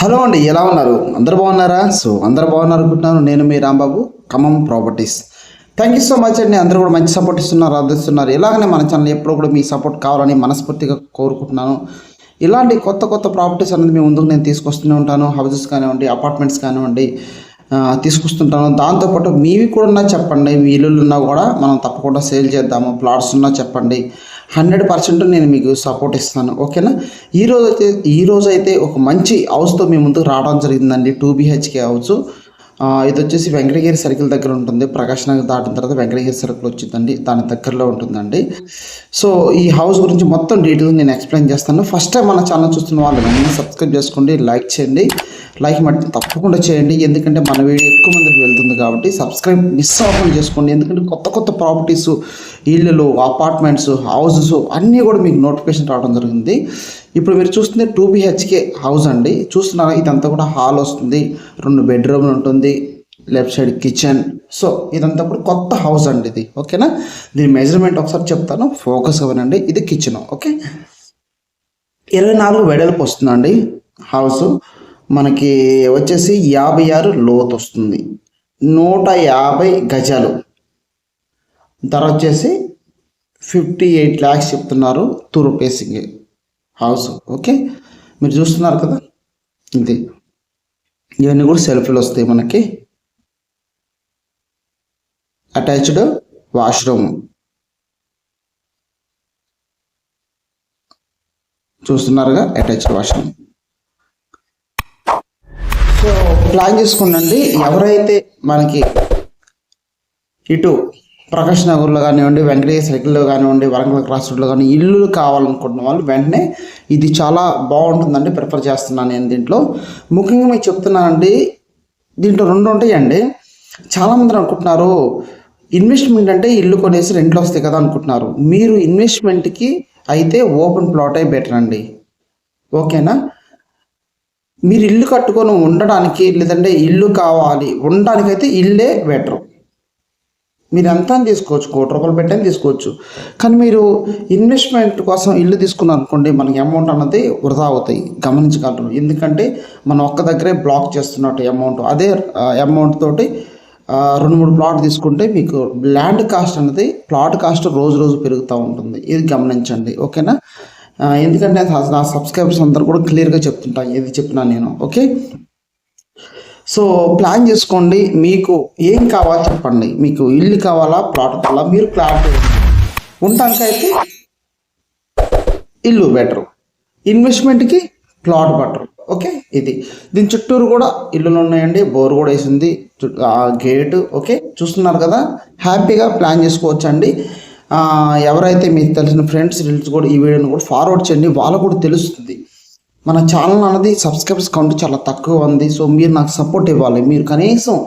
Hello అండి ఎలా ఉన్నారు? అందరు బాగున్నారా? సో అందరు బాగున్నారు అనుకుంటున్నాను. నేను మీ Rambabu Khammam properties. Thank you so much అండి. అందరూ కూడా మంచి సపోర్ట్ ఇస్తున్నారు అందిస్తున్నారు ఇలాగనే మన ఛానల్ ఎప్పుడు కూడా మీ సపోర్ట్ కావాలని మనస్ఫూర్తిగా కోరుకుంటున్నాను. ఇలాంటి కొత్త కొత్త ప్రాపర్టీస్ అనేది మీ ముందుకు నేను తీసుకొస్తూనే ఉంటాను. హౌసెస్ కానివ్వండి అపార్ట్మెంట్స్ కానివ్వండి తీసుకొస్తుంటాను. దాంతోపాటు మీవి కూడా ఉన్నా చెప్పండి. మీ ఇల్లులు ఉన్నా కూడా మనం తప్పకుండా సేల్ చేద్దాము. ప్లాట్స్ ఉన్నా చెప్పండి. హండ్రెడ్ పర్సెంట్ నేను మీకు సపోర్ట్ ఇస్తాను ఓకేనా? ఈ అయితే ఈ రోజు అయితే ఒక మంచి హౌస్తో మీ ముందుకు రావడం జరిగిందండి టూ బీహెచ్కే హౌస్ ఇది వచ్చేసి వెంకటగిరి సర్కిల్ దగ్గర ఉంటుంది ప్రకాష్ నగర్ దాటిన తర్వాత వెంకటగిరి సర్కిల్ వచ్చిందండి దాని దగ్గరలో ఉంటుందండి. సో ఈ హౌస్ గురించి మొత్తం డీటెయిల్స్ నేను ఎక్స్ప్లెయిన్ చేస్తాను. ఫస్ట్ టైం మన ఛానల్ చూస్తున్న వాళ్ళు వెంటనే సబ్స్క్రైబ్ చేసుకోండి లైక్ చేయండి. లైక్ మట్టి తప్పకుండా చేయండి. ఎందుకంటే మన వీడియో ఎక్కువ మందికి వెళ్తుంది కాబట్టి సబ్స్క్రైబ్ మిస్ అవ్వకుండా చేసుకోండి. ఎందుకంటే కొత్త కొత్త ప్రాపర్టీస్ ఇళ్ళు అపార్ట్మెంట్స్ హౌసెస్ అన్నీ కూడా మీకు నోటిఫికేషన్ రావడం జరిగింది. ఇప్పుడు మీరు చూస్తుంది టూ బిహెచ్కే హౌస్ అండి. చూస్తున్నారా? ఇదంతా కూడా హాల్ వస్తుంది. రెండు బెడ్రూమ్లు ఉంటుంది. Left side kitchen. సో ఇదంతా కూడా కొత్త హౌస్ అండి ఇది. ఓకేనా? దీని మెజర్మెంట్ ఒకసారి చెప్తాను. ఫోకస్ అవ్వనండి ఇది కిచెన్. ఓకే? ఇరవై నాలుగు వెడల్పు వస్తుందండి హౌస్. మనకి వచ్చేసి యాభై ఆరు లోతు వస్తుంది నూట యాభై గజాలు. ధర వచ్చేసి ఫిఫ్టీ ఎయిట్ ల్యాక్స్ చెప్తున్నారు తూరు పేసింగ్ హౌస్ ఓకే మీరు చూస్తున్నారు కదా? ఇది. ఇవన్నీ కూడా సెల్ఫ్లు వస్తాయి మనకి. అటాచ్డ్ వాష్రూమ్ చూస్తున్నారుగా? అటాచ్డ్ వాష్రూమ్ సో ప్లాన్ చేసుకోండి ఎవరైతే మనకి ఇటు ప్రకాష్ నగర్లో కానివ్వండి వెంకటేశ్వర సైకిల్లో కానివ్వండి వరంగల్ క్రాస్ రోడ్లో కానీ ఇల్లు కావాలనుకుంటున్న వాళ్ళు వెంటనే ఇది చాలా బాగుంటుందండి. ప్రిఫర్ చేస్తున్నాను నేను దీంట్లో. ముఖ్యంగా మీకు చెప్తున్నానండి దీంట్లో రెండు ఉంటాయండి. చాలామంది అనుకుంటున్నారు ఇన్వెస్ట్మెంట్ అంటే ఇల్లు కొనేసి రెంట్లు వస్తాయి కదా అనుకుంటున్నారు. మీరు ఇన్వెస్ట్మెంట్కి అయితే ఓపెన్ ప్లాటే బెటర్ అండి ఓకేనా? మీరు ఇల్లు కట్టుకొని ఉండడానికి లేదంటే ఇల్లు కావాలి. ఉండడానికైతే ఇల్లే బెటర్. మీరు ఎంత అని తీసుకోవచ్చు? కోటి రూపాయలు పెట్టని తీసుకోవచ్చు. కానీ మీరు ఇన్వెస్ట్మెంట్ కోసం ఇల్లు తీసుకున్నారు అనుకోండి మనకి అమౌంట్ అన్నది వృధా అవుతాయి. గమనించగలరు. ఎందుకంటే మనం ఒక్క దగ్గరే బ్లాక్ చేస్తున్నట్టు అమౌంట్. అదే అమౌంట్ తోటి రెండు మూడు ప్లాట్ తీసుకుంటే మీకు ల్యాండ్ కాస్ట్ అనేది ప్లాట్ కాస్ట్ రోజు రోజు పెరుగుతూ ఉంటుంది. ఇది గమనించండి. ఓకేనా? ఎందుకంటే నా- సబ్స్క్రైబర్స్ అందరూ కూడా క్లియర్గా చెప్తుంటాను ఏది చెప్పినా నేను ఓకే సో ప్లాన్ చేసుకోండి మీకు ఏం కావాలో చెప్పండి. మీకు ఇల్లు కావాలా ప్లాట్ కావాలా మీరు క్లారిటీ ఉండటానికైతే ఇల్లు బెటర్ ఇన్వెస్ట్మెంట్కి ప్లాట్ బెటర్ ఓకే ఇది. దీని చుట్టూరు కూడా ఇల్లులు ఉన్నాయండి బోర్ కూడా వేసింది ఆ గేటు ఓకే చూస్తున్నారు కదా? హ్యాపీగా ప్లాన్ చేసుకోవచ్చండి. ఎవరైతే మీకు తెలిసిన ఫ్రెండ్స్ రిలేటివ్స్ కూడా ఈ వీడియోని కూడా ఫార్వర్డ్ చేయండి. వాళ్ళకు కూడా తెలుస్తుంది. మన ఛానల్ అనేది సబ్స్క్రైబర్స్ కౌంట్ చాలా తక్కువ ఉంది. సో మీరు నాకు సపోర్ట్ ఇవ్వాలి. మీరు కనీసం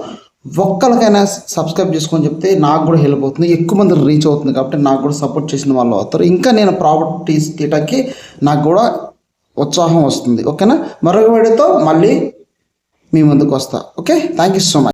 ఒక్కరికైనా సబ్స్క్రైబ్ చేసుకొని చెప్తే నాకు కూడా హెల్ప్ అవుతుంది. ఎక్కువ మంది రీచ్ అవుతుంది కాబట్టి నాకు కూడా సపోర్ట్ చేసిన వాళ్ళు అవుతారు. ఇంకా నేను ప్రాపర్టీస్ తీయటానికి నాకు కూడా ఉత్సాహం వస్తుంది. ఓకేనా? మరొక వీడియోతో మళ్ళీ మీ ముందుకు వస్తా. Okay? Thank you so much